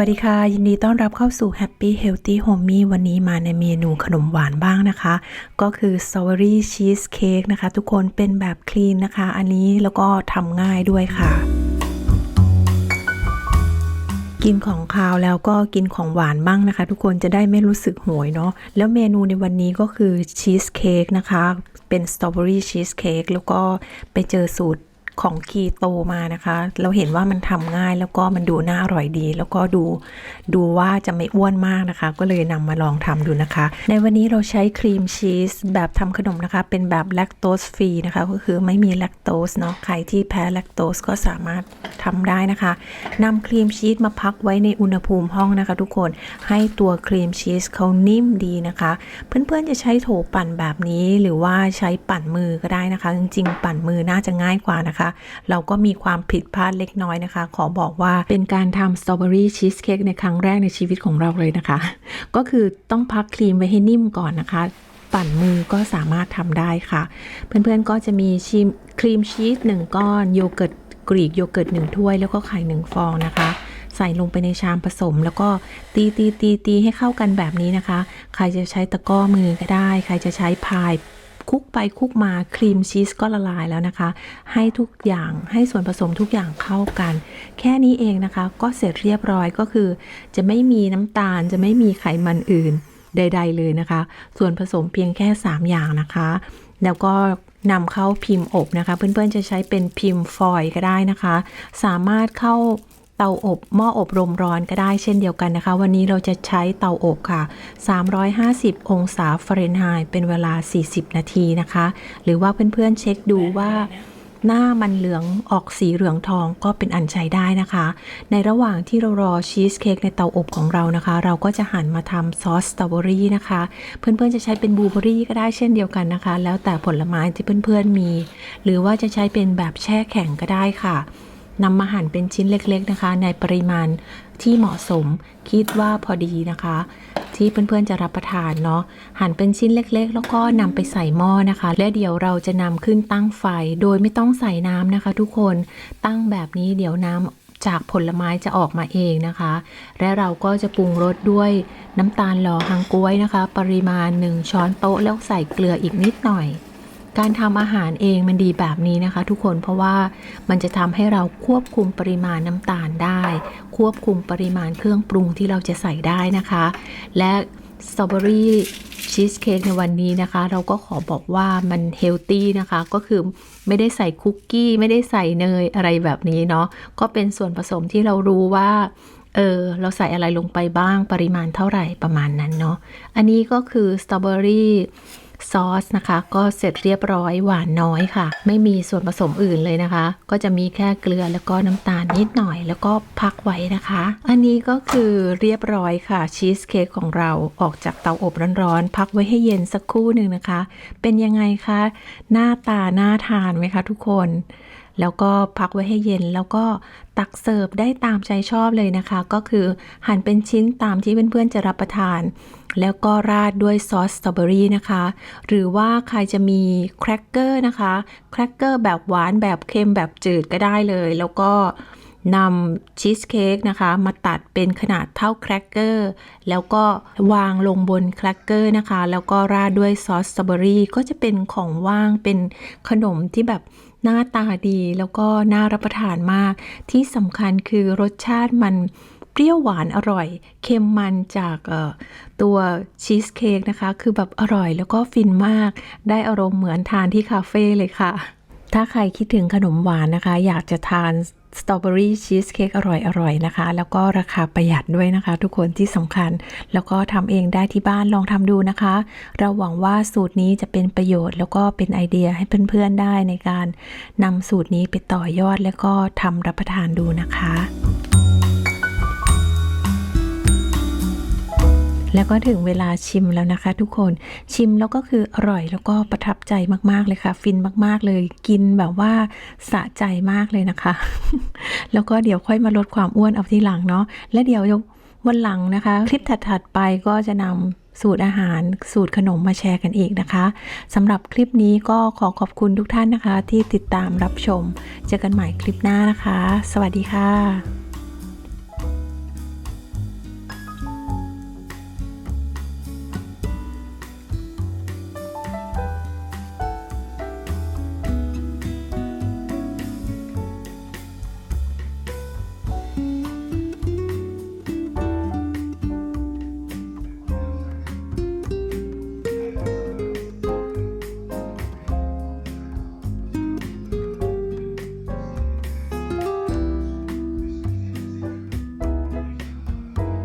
วัสดีค่ะ ยินดีต้อนรับเข้าสู่ Happy Healthy Homey วันนี้มาในเมนูขนมหวานบ้างนะคะ ก็คือ Strawberry Cheesecake นะคะ ทุกคนเป็นแบบคลีนนะคะ อันนี้แล้วก็ทำง่ายด้วยค่ะ กินของคาวแล้วก็กินของหวานบ้างนะคะ ทุกคนจะได้ไม่รู้สึกโหยเนาะแล้วเมนูในวันนี้ก็คือชีสเค้กนะคะ เป็นสตรอเบอรี่ชีสเค้กแล้วก็ไปเจอสูตร ของคีโตมานะคะ เราเห็นว่ามันทำง่ายแล้วก็มันดูน่าอร่อยดี แล้วก็ดูดูว่าจะไม่อ้วนมากนะคะ ก็เลยนำมาลองทำดูนะคะ ในวันนี้เราใช้ครีมชีสแบบทำขนมนะคะ เป็นแบบแลคโตสฟรีนะคะ ก็คือไม่มีแลคโตสเนาะใครที่แพ้แลคโตสก็สามารถทำได้นะคะนำครีมชีสมาพักไว้ในอุณหภูมิห้องนะคะ ทุกคนให้ตัวครีมชีสเขานิ่มดีนะคะ เพื่อนๆจะใช้โถปั่นแบบนี้หรือว่าใช้ปั่นมือก็ได้นะคะ จริงๆ ปั่นมือน่าจะง่ายกว่านะคะเราก็มีความผิดพลาดเล็กน้อยนะคะ ขอบอกว่าเป็นการทำสตรอเบอรี่ชีสเค้กในครั้งแรกในชีวิตของเราเลยนะคะ ก็คือต้องพักครีมไว้ให้นิ่มก่อนนะคะปั่นมือก็สามารถทำได้ค่ะ เพื่อนๆก็จะมีชิมครีมชีสหนึ่งก้อนโยเกิร์ตกรีกโยเกิร์ตหนึ่งถ้วย แล้วก็ไข่หนึ่งฟองนะคะ ใส่ลงไปในชามผสม แล้วก็ตีตีตีตีให้เข้ากันแบบนี้นะคะ ใครจะใช้ตะก้อมือก็ได้ ใครจะใช้พาย คุกไปคุกมาครีมชีสก็ละลายแล้วนะคะ ให้ทุกอย่างให้ส่วนผสมทุกอย่างเข้ากัน แค่นี้เองนะคะ ก็เสร็จเรียบร้อยก็คือ จะไม่มีน้ำตาลจะไม่มีไขมันอื่นใด ๆ เลยนะคะ ส่วนผสมเพียงแค่ 3 อย่างนะคะ แล้วก็นำเข้าพิมพ์อบนะคะ เพื่อนๆจะใช้เป็นพิมพ์ฟอยล์ก็ได้นะคะ สามารถเข้า เตาอบหม้ออบลมร้อนก็ได้เช่นเดียวกันนะคะ วันนี้เราจะใช้เตาอบค่ะ 350 องศาฟาเรนไฮต์เป็นเวลา 40 นาทีนะคะ หรือว่าเพื่อนๆเช็คดูว่าหน้ามันเหลืองออกสีเหลืองทองก็เป็นอันใช้ได้นะคะ ในระหว่างที่เรารอชีสเค้กในเตาอบของเรานะคะ เราก็จะหันมาทำซอสสตรอเบอรี่นะคะ เพื่อนๆจะใช้เป็นบลูเบอรี่ก็ได้เช่นเดียวกันนะคะ แล้วแต่ผลไม้ที่เพื่อนๆมี หรือว่าจะใช้เป็นแบบแช่แข็งก็ได้ค่ะ นำมาหั่นเป็นชิ้นเล็กๆนะคะ ในปริมาณที่เหมาะสมคิดว่าพอดีนะคะ ที่เพื่อนๆจะรับประทานเนาะหั่นเป็นชิ้นเล็กๆ แล้วก็นำไปใส่หม้อนะคะ และเดี๋ยวเราจะนำขึ้นตั้งไฟโดยไม่ต้องใส่น้ำนะคะ ทุกคนตั้งแบบนี้เดี๋ยวน้ำจากผลไม้จะออกมาเองนะคะ และเราก็จะปรุงรสด้วยน้ำตาลหล่อฮังกล้วยนะคะ ปริมาณ 1 ช้อนโต๊ะแล้วใส่เกลืออีกนิดหน่อย การทำอาหารเองมันดีแบบนี้นะคะ ทุกคนเพราะว่ามันจะทำให้เราควบคุมปริมาณน้ำตาลได้ ควบคุมปริมาณเครื่องปรุงที่เราจะใส่ได้นะคะ และสตรอเบอรี่ชีสเค้กในวันนี้นะคะ เราก็ขอบอกว่ามันเฮลตี้นะคะ ก็คือไม่ได้ใส่คุกกี้ ไม่ได้ใส่เนยอะไรแบบนี้เนาะก็เป็นส่วนผสมที่เรารู้ว่าเออเราใส่อะไรลงไปบ้างปริมาณเท่าไหร่ประมาณนั้นเนาะอันนี้ก็คือสตรอเบอรี่ ซอสนะคะ ก็เสร็จเรียบร้อยหวานน้อยค่ะ ไม่มีส่วนผสมอื่นเลยนะคะ ก็จะมีแค่เกลือแล้วก็น้ำตาลนิดหน่อย แล้วก็พักไว้นะคะ อันนี้ก็คือเรียบร้อยค่ะชีสเค้กของเราออกจากเตาอบร้อนๆพักไว้ให้เย็นสักครู่หนึ่งนะคะ เป็นยังไงคะหน้าตาน่าทานไหมคะทุกคนแล้วก็พักไว้ให้เย็นแล้วก็ตักเสิร์ฟได้ตามใจชอบเลยนะคะ ก็คือหั่นเป็นชิ้นตามที่เพื่อนๆจะรับประทาน แล้วก็ราดด้วยซอสสตรอเบอรี่นะคะ หรือว่าใครจะมีแครกเกอร์นะคะแครกเกอร์แบบหวานแบบเค็มแบบจืดก็ได้เลย แล้วก็นำชีสเค้กนะคะ มาตัดเป็นขนาดเท่าแครกเกอร์แล้วก็วางลงบนแครกเกอร์นะคะ แล้วก็ราดด้วยซอสสตรอเบอรี่ก็จะเป็นของว่างเป็นขนมที่แบบหน้าตาดีแล้วก็น่ารับประทานมาก ที่สำคัญคือรสชาติมัน เปรี้ยวหวานอร่อย เค็มมันจากตัวชีสเค้กนะคะ คือแบบอร่อยแล้วก็ฟินมาก ได้อารมณ์เหมือนทานที่คาเฟ่เลยค่ะ ถ้าใครคิดถึงขนมหวานนะคะ อยากจะทานสตรอเบอรี่ชีสเค้กอร่อยๆนะคะ แล้วก็ราคาประหยัดด้วยนะคะ ทุกคนที่สำคัญ แล้วก็ทำเองได้ที่บ้านลองทำดูนะคะ เราหวังว่าสูตรนี้จะเป็นประโยชน์แล้วก็เป็นไอเดียให้เพื่อนๆได้ในการนำสูตรนี้ไปต่อยอดแล้วก็ทำรับประทานดูนะคะ แล้วก็ถึงเวลาชิมแล้วนะคะ ทุกคนชิมแล้วก็คืออร่อยแล้วก็ประทับใจมากๆเลยค่ะ ฟินมากๆเลยกินแบบว่าสะใจมากเลยนะคะ แล้วก็เดี๋ยวค่อยมาลดความอ้วนเอาที่หลังเนาะและเดี๋ยววันหลังนะคะ คลิปถัดๆไปก็จะนำสูตรอาหารสูตรขนมมาแชร์กันอีกนะคะสำหรับคลิปนี้ก็ขอขอบคุณทุกท่านนะคะ ที่ติดตามรับชม เจอกันใหม่คลิปหน้านะคะ สวัสดีค่ะ